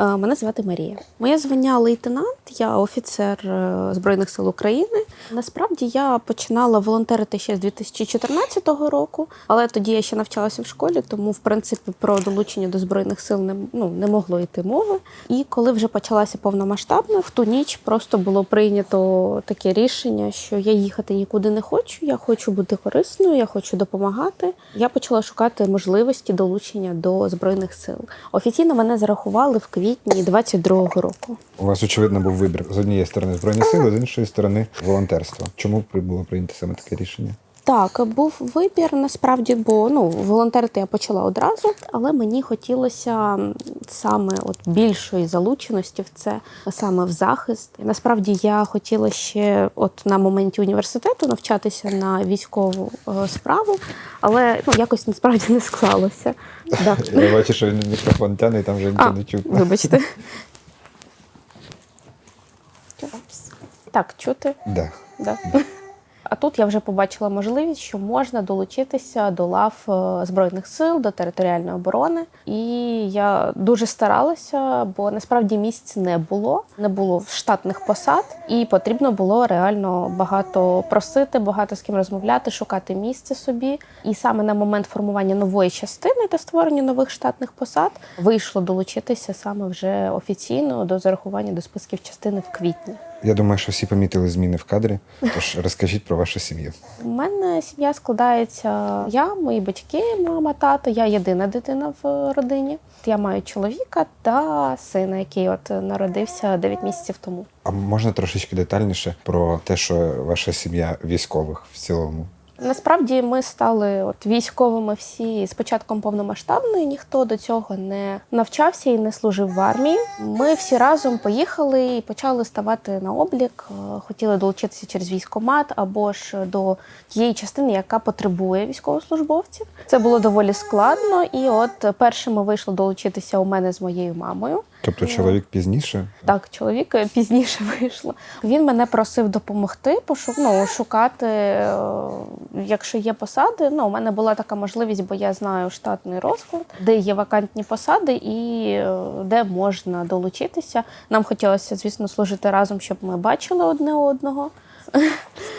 Е, Мене звати Марія. Моє звання лейтенант, я офіцер е, Збройних сил України. Насправді я починала волонтерити ще з 2014 року, але тоді я ще навчалася в школі, тому в принципі про долучення до збройних сил не, ну, не могло йти мови. І коли вже почалася повномасштабна, в ту ніч просто було прийнято таке рішення, що я їхати нікуди не хочу. Я хочу бути корисною, я хочу допомагати. Я почала шукати можливості долучення до збройних сил. Офіційно мене зарахували в квітні 22-го року. У вас, очевидно, був вибір з однієї сторони збройні сили, з іншої сторони волонтерство. Чому було прийнято саме таке рішення? Так, був вибір насправді, бо ну волонтерити я почала одразу, але мені хотілося саме от більшої залученості в це, саме в захист. Насправді я хотіла ще, от на моменті університету, навчатися на військову е, справу, але ну якось насправді не склалося. Да. Я бачу, що він мікрофон тягне і там вже нічого не чутно. вибачте. Так, чути? Да. Да. А тут я вже побачила можливість, що можна долучитися до лав е, збройних сил, до територіальної оборони. І я дуже старалася, бо насправді місць не було, не було штатних посад, і потрібно було реально багато просити, багато з ким розмовляти, шукати місце собі. І саме на момент формування нової частини та створення нових штатних посад вийшло долучитися саме вже офіційно до зарахування до списків частини в квітні. Я думаю, що всі помітили зміни в кадрі. Тож розкажіть про вашу сім'ю. У мене сім'я складається я, мої батьки, мама, тато. Я єдина дитина в родині. Я маю чоловіка та сина, який от народився 9 місяців тому. А можна трошечки детальніше про те, що ваша сім'я військових в цілому? Насправді ми стали от військовими всі з початком повномасштабної. Ніхто до цього не навчався і не служив в армії. Ми всі разом поїхали і почали ставати на облік. Е, Хотіли долучитися через військомат або ж до тієї частини, яка потребує військовослужбовців. Це було доволі складно. І от першими вийшло долучитися у мене з моєю мамою. Тобто чоловік пізніше? Так, чоловік е, пізніше вийшло. Він мене просив допомогти, пошу, ну, шукати, е, якщо є посади. Ну, у мене була така можливість, бо я знаю штатний розклад, де є вакантні посади і е, де можна долучитися. Нам хотілося, звісно, служити разом, щоб ми бачили одне одного.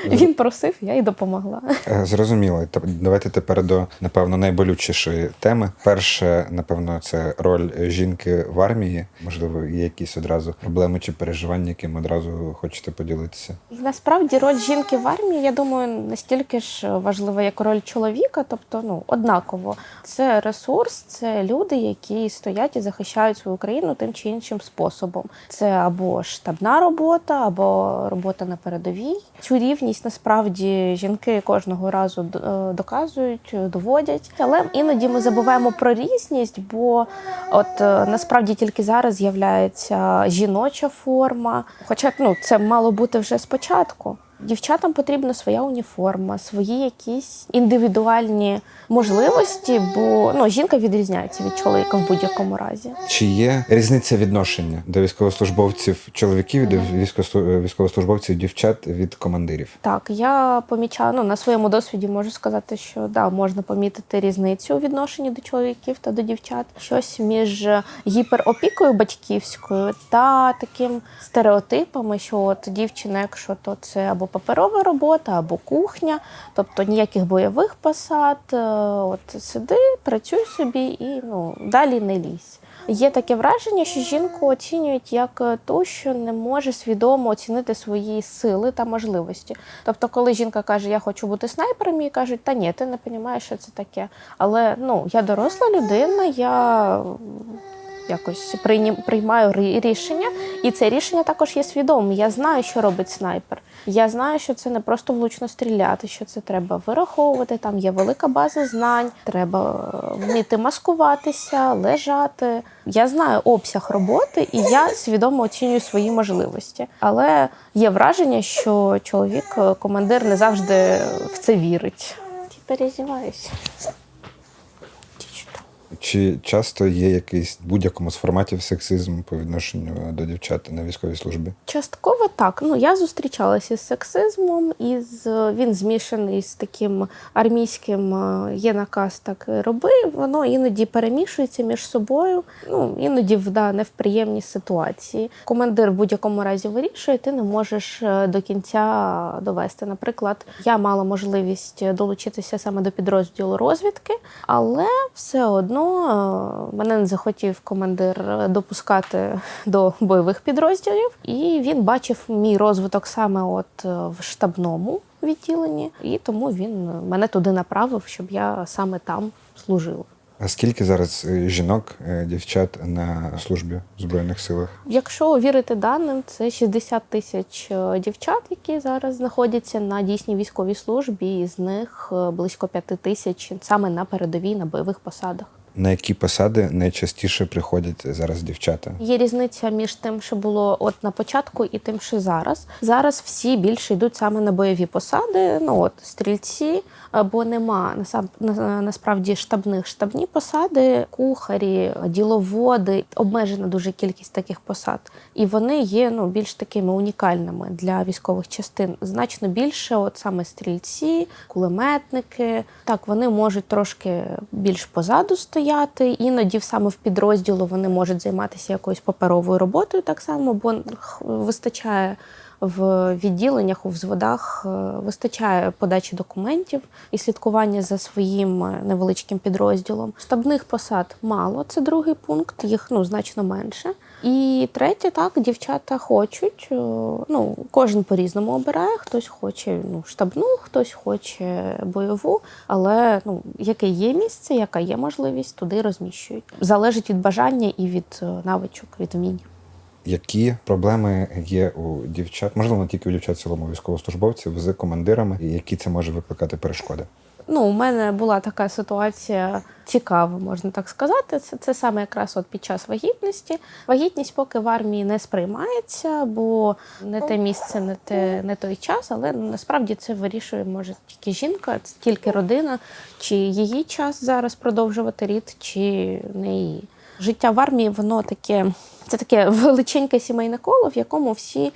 Він просив, я й допомогла. Е, Зрозуміло. Давайте тепер до напевно найболючішої теми. Перше, напевно, це роль жінки в армії. Можливо, є якісь одразу проблеми чи переживання, яким одразу хочете поділитися. Насправді роль жінки в армії, я думаю, настільки ж важлива, як роль чоловіка, тобто ну однаково. Це ресурс, це люди, які стоять і захищають свою країну тим чи іншим способом. Це або штабна робота, або робота на передовій. Цю рівність насправді жінки кожного разу е, доказують, доводять. Але іноді ми забуваємо про різність, бо от е, насправді тільки зараз з'являється жіноча форма. Хоча ну це мало бути вже спочатку. Дівчатам потрібна своя уніформа, свої якісь індивідуальні можливості, бо ну жінка відрізняється від чоловіка в будь-якому разі. Чи є різниця відношення до військовослужбовців чоловіків, до військовослу- військовослужбовців дівчат від командирів? Так, я помічаю ну, на своєму досвіді можу сказати, що да, можна помітити різницю у відношенні до чоловіків та до дівчат. Щось між гіперопікою батьківською та таким стереотипами, що от дівчина, якщо то це або паперова робота, або кухня, тобто ніяких бойових посад. е, От сиди, працюй собі і ну далі не лізь. Є таке враження, що жінку оцінюють як е, ту, що не може свідомо оцінити свої сили та можливості. Тобто, коли жінка каже, я хочу бути снайпером, їй кажуть, та ні, ти не розумієш, що це таке. Але ну, я доросла людина, я якось приймаю рішення, і це рішення також є свідомим. Я знаю, що робить снайпер. Я знаю, що це не просто влучно стріляти, що це треба вираховувати. Там є велика база знань, треба е, вміти маскуватися, лежати. Я знаю обсяг роботи, і я свідомо оцінюю свої можливості. Але є враження, що чоловік, е, командир, не завжди в це вірить. Ти перезіваєшся. Чи часто є якийсь будь-якому з форматів сексизм по відношенню до дівчат на військовій службі? Частково так. Ну я зустрічалася з сексизмом, і з він змішаний з таким армійським е, є наказ так роби. Воно іноді перемішується між собою. Ну іноді вда не в приємні ситуації. Командир в будь-якому разі вирішує, ти не можеш е, до кінця довести. Наприклад, я мала можливість долучитися саме до підрозділу розвідки, але все одно мене не захотів командир допускати до бойових підрозділів, і він бачив мій розвиток саме от е, в штабному відділенні, і тому він мене туди направив, щоб я саме там служила. А скільки зараз е, жінок, е, дівчат на службі в Збройних силах? Якщо вірити даним, це 60 тисяч дівчат, які зараз знаходяться на дійсній військовій службі, і з них близько 5 тисяч саме на передовій на бойових посадах. На які посади найчастіше приходять зараз дівчата? Є різниця між тим, що було от на початку, і тим, що зараз. Зараз всі більше йдуть саме на бойові посади. Ну от стрільці, бо нема насправді штабних штабні посади, кухарі, діловоди. Обмежена дуже кількість таких посад, і вони є ну більш такими унікальними для військових частин. Значно більше, от саме стрільці, кулеметники. Так, вони можуть трошки більш позаду стояти. Іноді саме в підрозділу вони можуть займатися якоюсь паперовою роботою так само, бо вистачає в відділеннях, у взводах е, вистачає подачі документів і слідкування за своїм е, невеличким підрозділом. Штабних посад мало, це другий пункт, їх ну значно менше. І третє, так, дівчата хочуть. е, Ну, кожен по-різному обирає. Хтось хоче ну, штабну, хтось хоче бойову. Але ну, яке є місце, яка є можливість, туди розміщують. Залежить від бажання і від е, навичок, від вмінь. Які проблеми є у дівчат, можливо, не тільки у дівчат, в цілому військовослужбовців з командирами, і які це може викликати перешкоди? Ну, у мене була така ситуація цікава, можна так сказати. Це, це саме якраз от під час вагітності. Вагітність поки в армії не сприймається, бо не те місце, не те не той час. Але насправді це вирішує може тільки жінка, тільки родина, чи її час зараз продовжувати рід, чи не її. Життя в армії, воно таке, це таке величеньке сімейне коло, в якому всі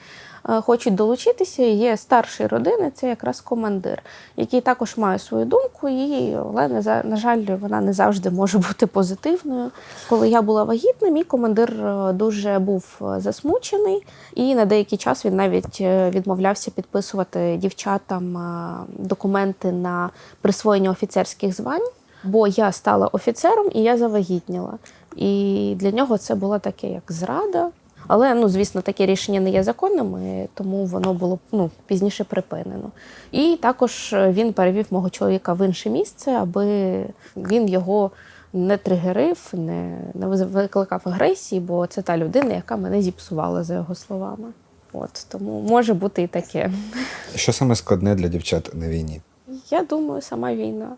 хочуть долучитися. Є старший родини, це якраз командир, який також має свою думку, і але на жаль, вона не завжди може бути позитивною. Коли я була вагітна, мій командир е, дуже був е, засмучений, і на деякий час він навіть е, відмовлявся підписувати дівчатам е, документи на присвоєння офіцерських звань. Бо я стала офіцером і я завагітніла. І для нього це було таке, як зрада. Але ну, звісно, таке рішення не є законним, і тому воно було ну, пізніше припинено. І також е, він перевів мого чоловіка в інше місце, аби він його не тригерив, не, не викликав агресії, бо це та людина, яка мене зіпсувала, за його словами. От тому може бути і таке. Що саме складне для дівчат на війні? Я думаю, сама війна.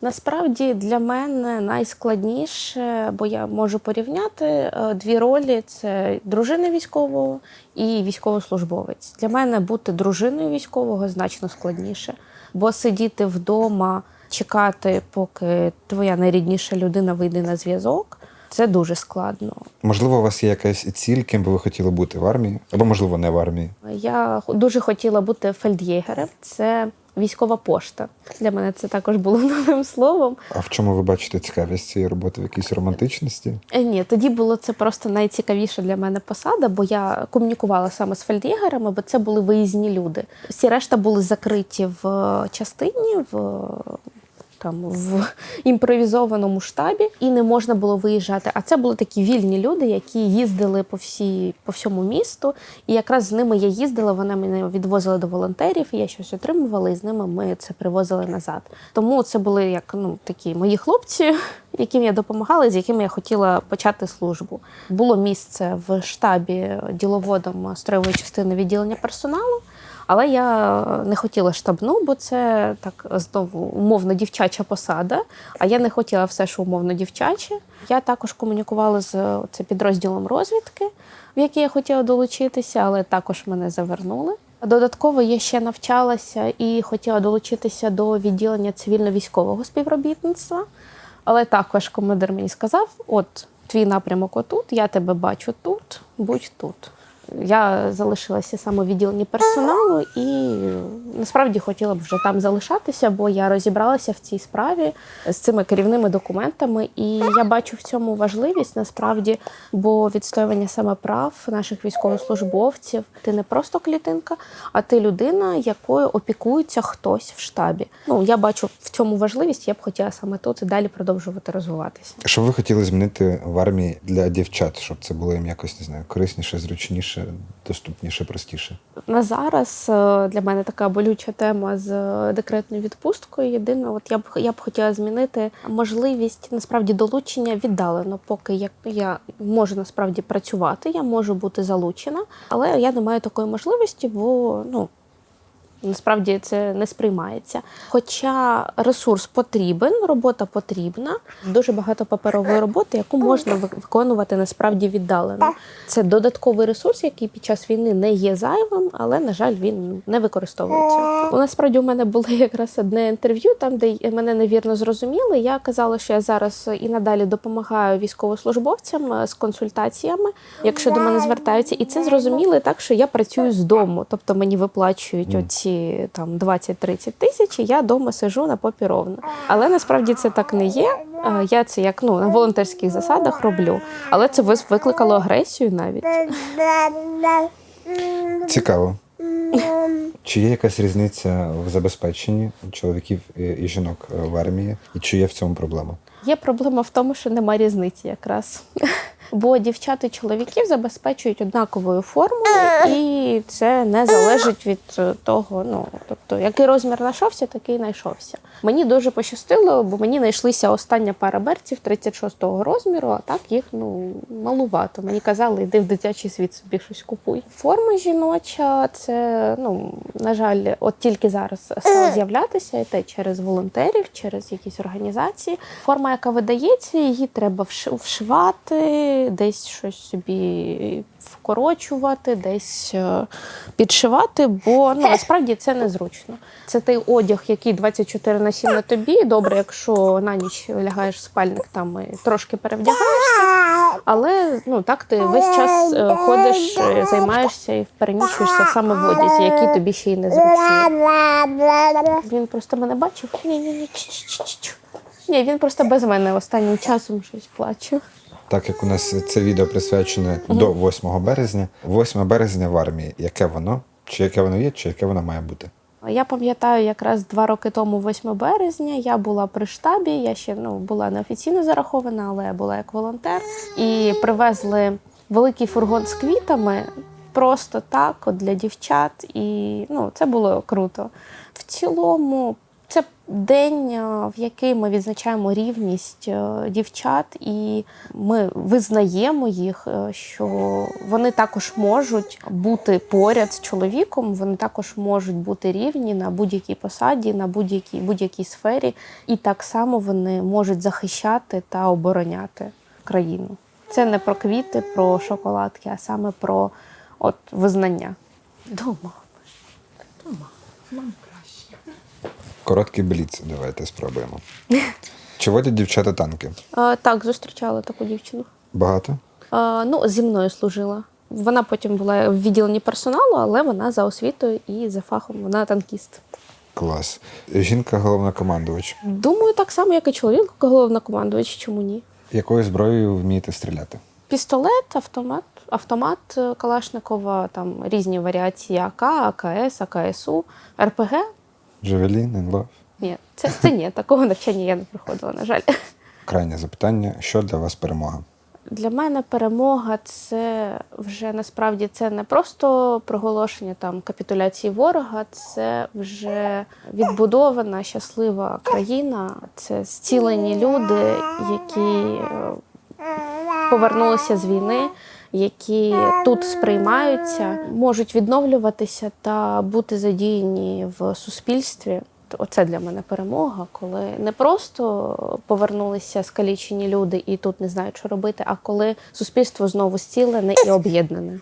Насправді для мене найскладніше, бо я можу порівняти е, дві ролі: це дружина військового і військовослужбовець. Для мене бути дружиною військового значно складніше, бо сидіти вдома, чекати, поки твоя найрідніша людина вийде на зв'язок, це дуже складно. Можливо, у вас є якась ціль, ким би ви хотіли бути в армії, або можливо не в армії. Я дуже хотіла бути фельд'єгерем. Це військова пошта. Для мене це також було новим словом. А в чому ви бачите цікавість цієї роботи? В якійсь романтичності? Е, Ні, тоді було це просто найцікавіша для мене посада, бо я комунікувала саме з фельд'єгерами, бо це були виїзні люди. Всі решта були закриті в е, частині, в е, там в імпровізованому штабі, і не можна було виїжджати. А це були такі вільні люди, які їздили по всій по всьому місту. І якраз з ними я їздила. Вони мене відвозили до волонтерів. Я щось отримувала, і з ними ми це привозили назад. Тому це були як ну такі мої хлопці, яким я допомагала, з якими я хотіла почати службу. Було місце в штабі діловодом строєвої частини відділення персоналу. Але я не хотіла штабну, бо це так знову умовно дівчача посада. А я не хотіла все, що умовно дівчаче. Я також комунікувала з це підрозділом розвідки, в який я хотіла долучитися, але також мене завернули. Додатково я ще навчалася і хотіла долучитися до відділення цивільно-військового співробітництва. Але також командир мені сказав: от твій напрямок отут, я тебе бачу тут, будь тут. Я залишилася саме в відділенні персоналу і насправді хотіла б вже там залишатися, бо я розібралася в цій справі з цими керівними документами, і я бачу в цьому важливість насправді, бо відстоювання саме прав наших військовослужбовців ти не просто клітинка, а ти людина, якою опікується хтось в штабі. Ну я бачу в цьому важливість. Я б хотіла саме тут і далі продовжувати розвиватися. Що ви хотіли змінити в армії для дівчат, щоб це було їм якось не знаю, корисніше, зручніше, доступніше, простіше? На зараз е, для мене така болюча тема з е, декретною відпусткою. Єдине, от я б я б хотіла змінити можливість насправді долучення віддалено, поки я, я можу насправді працювати, я можу бути залучена, але я не маю такої можливості, бо ну. Насправді це не сприймається. Хоча ресурс потрібен, робота потрібна, дуже багато паперової роботи, яку можна виконувати насправді віддалено. Це додатковий ресурс, який під час війни не є зайвим, але на жаль, він не використовується. У насправді у мене було якраз одне інтерв'ю, там де мене невірно зрозуміли. Я казала, що я зараз і надалі допомагаю військовослужбовцям е, з консультаціями, якщо до мене звертаються, і це зрозуміли так, що я працюю з дому, тобто мені виплачують оці там 20-30 тисяч, і я вдома сижу на попі ровно. Але насправді це так не є. Е, Я це як ну на волонтерських засадах роблю, але це викликало агресію навіть. Цікаво. Чи є якась різниця в забезпеченні чоловіків і і жінок е, в армії, і чи є в цьому проблема? Є проблема в тому, що нема різниці якраз. Бо дівчат і чоловіків забезпечують однаковою формою, і це не залежить від е, того, ну тобто, який розмір знайшовся, такий знайшовся. Мені дуже пощастило, бо мені знайшлися остання пара берців 36-го розміру, а так їх ну малувато. Мені казали, йди в дитячий світ собі щось купуй. Форма жіноча, це ну на жаль, от тільки зараз стала з'являтися, і те через волонтерів, через якісь організації. Форма, яка видається, її треба вш- вшивати, десь щось собі вкорочувати, десь е, підшивати, бо ну насправді це незручно. Це той одяг, який 24 на 7 на тобі. Добре, якщо на ніч лягаєш в спальник там і трошки перевдягаєшся. Але ну так ти весь час е, ходиш, е, займаєшся і переміщуєшся саме в одязі, який тобі ще й не зручний. Він просто мене бачив. Ні, ні, він просто без мене останнім часом щось плаче. Так як у нас це відео присвячене до 8 березня. 8 березня в армії. Яке воно? Чи яке воно є, чи яке воно має бути? Я пам'ятаю, якраз два роки тому, 8 березня, я була при штабі. Я ще ну була неофіційно зарахована, але я була як волонтер. І привезли великий фургон з квітами просто так, от для дівчат. І ну, це було круто. В цілому, це день, е, в який ми відзначаємо рівність е, дівчат, і ми визнаємо їх, е, що вони також можуть бути поряд з чоловіком, вони також можуть бути рівні на будь-якій посаді, на будь-якій будь-якій сфері, і так само вони можуть захищати та обороняти країну. Це не про квіти, про шоколадки, а саме про от визнання. Дома. Дома. Короткий бліц, давайте спробуємо. Чи водять дівчата танки? Е, так, зустрічала таку дівчину. Багато? Е, ну, зі мною служила. Вона потім була в відділенні персоналу, але вона за освітою і за фахом вона танкіст. Клас. Жінка головнокомандувач. Думаю, так само, як і чоловік, головнокомандувач, чому ні? Якою зброєю вмієте стріляти? Пістолет, автомат, автомат е, Калашникова, там різні варіації АК, АКС, АКСУ, РПГ. Джавелін, Енлов? Ні, це, це ні, такого навчання я не проходила, на жаль. Крайнє запитання: що для вас перемога? Для мене перемога це вже насправді це не просто проголошення там капітуляції ворога, це вже відбудована щаслива країна, це зцілені люди, які е, повернулися з війни, які тут сприймаються, можуть відновлюватися та бути задіяні в суспільстві. Оце для мене перемога, коли не просто повернулися скалічені люди і тут не знають, що робити, а коли суспільство знову зцілене і об'єднане.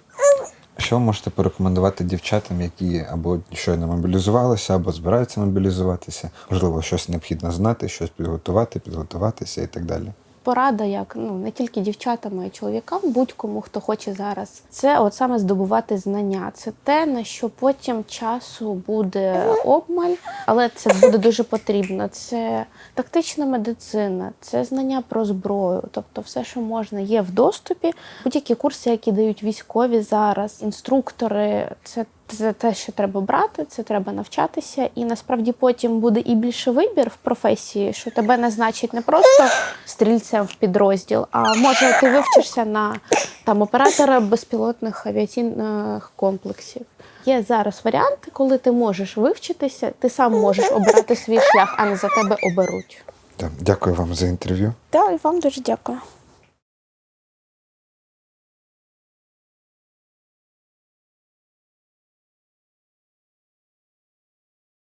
Що ви можете порекомендувати дівчатам, які або щойно мобілізувалися, або збираються мобілізуватися? Можливо, щось необхідно знати, щось підготувати, підготуватися і так далі. Порада, як ну не тільки дівчатам, а й чоловікам, будь-кому, хто хоче зараз. Це от саме здобувати знання. Це те, на що потім часу буде обмаль, але це буде дуже потрібно. Це тактична медицина, це знання про зброю, тобто все, що можна, є в доступі. Будь-які курси, які дають військові зараз, інструктори, це. Це те, що треба брати, це треба навчатися, і насправді потім буде і більше вибір в професії, що тебе назначить не просто стрільцем в підрозділ, а може ти вивчишся на там оператора безпілотних авіаційних комплексів. Є зараз варіанти, коли ти можеш вивчитися, ти сам можеш обирати свій шлях, а не за тебе оберуть. Так, дякую вам за інтерв'ю. Так, і вам дуже дякую.